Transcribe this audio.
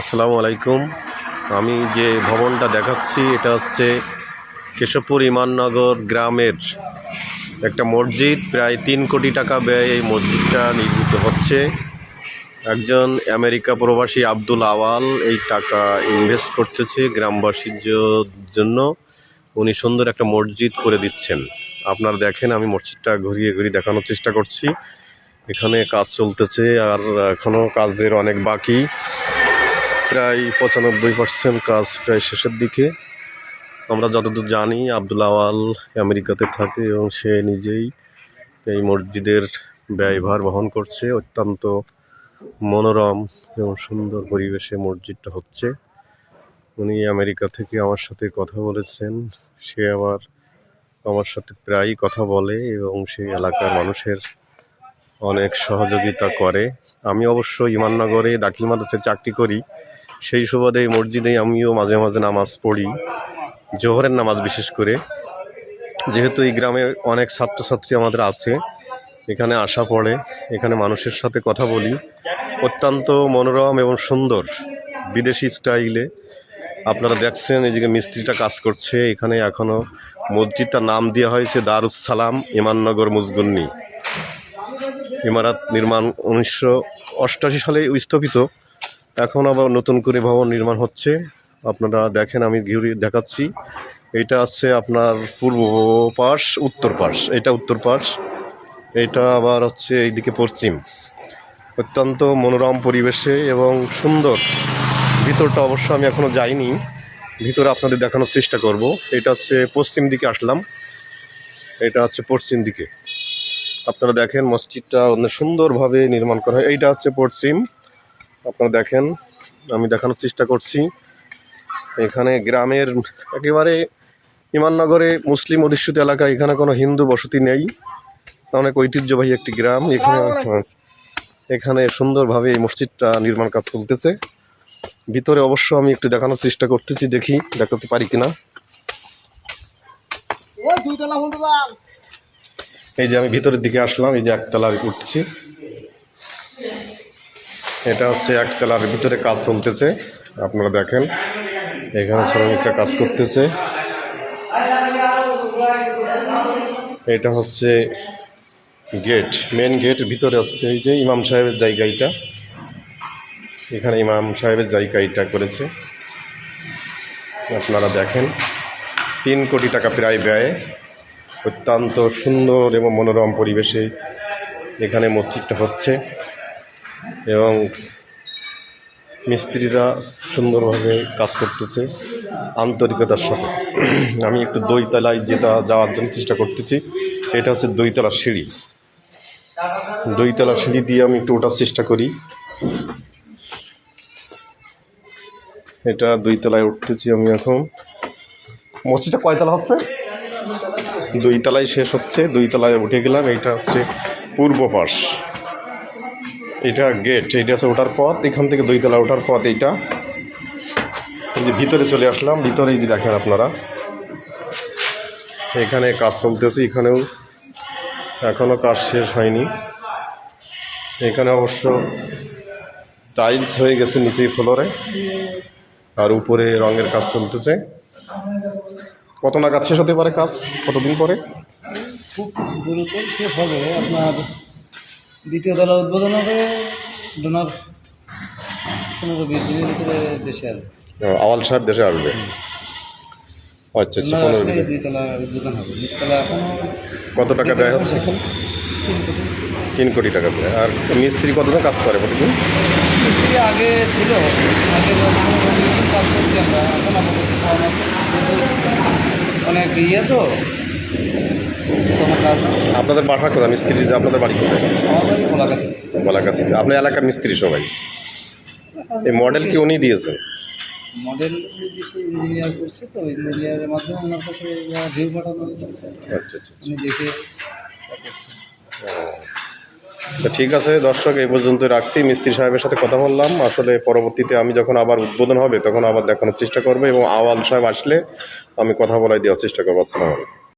আসসালামু আলাইকুম। আমি যে ভবনটা দেখাচ্ছি, এটা হচ্ছে কেশবপুর ইমাননগর গ্রামের একটা মসজিদ। প্রায় তিন কোটি টাকা ব্যয়ে এই মসজিদটা নির্মিত হচ্ছে। একজন আমেরিকা প্রবাসী আব্দুল আওয়াল এই টাকা ইনভেস্ট করতেছে গ্রামবাসীর জন্য। উনি সুন্দর একটা মসজিদ করে দিচ্ছেন। আপনারা দেখেন, আমি মসজিদটা ঘুরিয়ে ঘুরিয়ে দেখানোর চেষ্টা করছি। এখানে কাজ চলতেছে আর এখনও কাজের অনেক বাকি। প্রায় পঁচানব্বই পার্সেন্ট কাজ প্রায় শেষের দিকে। আমরা যতদূর জানি, আব্দুল আওয়াল আমেরিকাতে থাকে এবং সে নিজেই এই মসজিদের ব্যয়ভার বহন করছে। অত্যন্ত মনোরম এবং সুন্দর পরিবেশে মসজিদটা হচ্ছে। উনি আমেরিকা থেকে আমার সাথে কথা বলেছেন। সে আবার আমার সাথে প্রায়ই কথা বলে এবং সেই এলাকার মানুষের অনেক সহযোগিতা করে। আমি অবশ্য ইমাননগরে দাখিল মাদ্রাসায় চাকরি করি সেই সুবাদে এই মসজিদে আমিও মাঝে মাঝে নামাজ পড়ি, জোহরের নামাজ বিশেষ করে। যেহেতু এই গ্রামে অনেক ছাত্রছাত্রী আমাদের আছে, এখানে আসা পড়ে, এখানে মানুষের সাথে কথা বলি। অত্যন্ত মনোরম এবং সুন্দর বিদেশি স্টাইলে। আপনারা দেখছেন এই যে মিস্ত্রিটা কাজ করছে, এখানে এখনও মসজিদটার নাম দেওয়া হয়েছে দারুস সালাম ইমাননগর মুজগুন্নি। ইমারাত নির্মাণ উনিশশো অষ্টাশি সালে স্থপিত এখন আবার নতুন করে ভবন নির্মাণ হচ্ছে। আপনারা দেখেন, আমি ঘুরিয়ে দেখাচ্ছি। এটা আছে আপনার পূর্ব পাশ, উত্তর পাশ। এটা উত্তর পাশ, এটা আবার হচ্ছে এইদিকে পশ্চিম। অত্যন্ত মনোরম পরিবেশে এবং সুন্দর। ভিতরটা অবশ্য আমি এখনও যাইনি। ভিতরে আপনাদের দেখানোর চেষ্টা করব। এটা হচ্ছে পশ্চিম দিকে আসলাম। এটা হচ্ছে পশ্চিম দিকে। আপনারা দেখেন, মসজিদটা অনেক সুন্দরভাবে নির্মাণ করা হয়। এইটা হচ্ছে পশ্চিম। আপনারা দেখেন, আমি দেখানোর চেষ্টা করছি। এখানে গ্রামের একেবারে ইমাননগরে মুসলিম অধিষ্ঠিত এলাকা এখানে কোনো হিন্দু বসতি নেই। অনেক ঐতিহ্যবাহী একটি গ্রাম। এখানে এখানে সুন্দরভাবে এই মসজিদটা নির্মাণ কাজ চলতেছে। ভিতরে অবশ্য আমি একটু দেখানোর চেষ্টা করতেছি, দেখি দেখাতে পারি কিনা। এই যে আমি ভিতরের দিকে আসলাম, এই যে একতলার উঠছি। এটা হচ্ছে একতলার ভিতরে কাজ চলতেছে। আপনারা দেখেন, এখানে শ্রমিকরা কাজ করতেছে। এটা হচ্ছে গেট মেন গেট ভিতরে আসছে। এই যে ইমাম সাহেবের জায়গা এটা এখানে ইমাম সাহেবের জায়গা এটা করেছে। আপনারা দেখেন, তিন কোটি টাকা প্রায় ব্যয়। অত্যন্ত সুন্দর এবং মনোরম পরিবেশে এখানে মসজিদটা হচ্ছে। এবং মিস্ত্রিরা সুন্দরভাবে কাজ করতেছে, আন্তরিকতার সাথে। আমি একটু দইতলায় যেটা যাওয়ার জন্য চেষ্টা করতেছি, এটা হচ্ছে দইতলার সিঁড়ি। দইতলা সিঁড়ি দিয়ে আমি একটু ওঠার চেষ্টা করি। এটা দুইতলায় উঠতেছি আমি এখন। মসজিদটা কয়তলা হচ্ছে? দুই তলায় শেষ হচ্ছে দুই তলায় উঠে গেলাম, এইটা হচ্ছে পূর্ব পাশ এটা গেট এইটা আছে ওঠার পথ, এখান থেকে দুইতলা ওঠার পথ এইটা। এই যে ভিতরে চলে আসলাম, ভিতরে এই যে দেখেন আপনারা। এখানে কাজ চলতেছে, এখানেও এখনও কাজ শেষ হয়নি। এখানে অবশ্য টাইলস হয়ে গেছে নিচেই ফ্লোরে আর উপরে রঙের কাজ চলতেছে। কত নাগাদ শেষ হতে পারে কাজ? কতদিন পরে? খুব শেষ হবে আপনার দ্বিতীয় তলা উদ্বোধন হবে ডোনার পনেরো বিশ দিনের ভিতরে দেশে আসবে। আওয়াল সাহেব দেশে আসবে? আচ্ছা আচ্ছা পনেরো দিন। উদ্বোধন হবে। নিচতলা কত টাকা ব্যয় হচ্ছে? এখানে তিন কোটি। টাকা ব্যয় আর মিস্ত্রি কতজন কাজ করে প্রতিদিন? মিস্ত্রি আগে ছিল আগে কাজ করছি আমরা। এখন অনেক ইয়ে তো। কাজ আপনাদের বাসা কোথায় মিস্ত্রি আপনাদের বাড়ি কোথায়? বাড়ি আপনার এলাকার মিস্ত্রি সবাই। এই মডেল কি উনি দিয়েছেন? মডেল ইঞ্জিনিয়ার করছে তো ইঞ্জিনিয়ারের মাধ্যমে ওনার কাছে ভিউ পাঠানো হয়েছে আচ্ছা আচ্ছা উনি দেখে তো ঠিক আছে দর্শক এই পর্যন্ত রাখছি। মিস্ত্রি সাহেবের সাথে কথা বললাম। আসলে পরবর্তীতে আমি যখন আবার উদ্বোধন হবে তখন আবার দেখানোর চেষ্টা করব এবং আওয়াল সাহেব আসলে আমি কথা বলাই দেওয়ার চেষ্টা করব। আসসালামু আলাইকুম।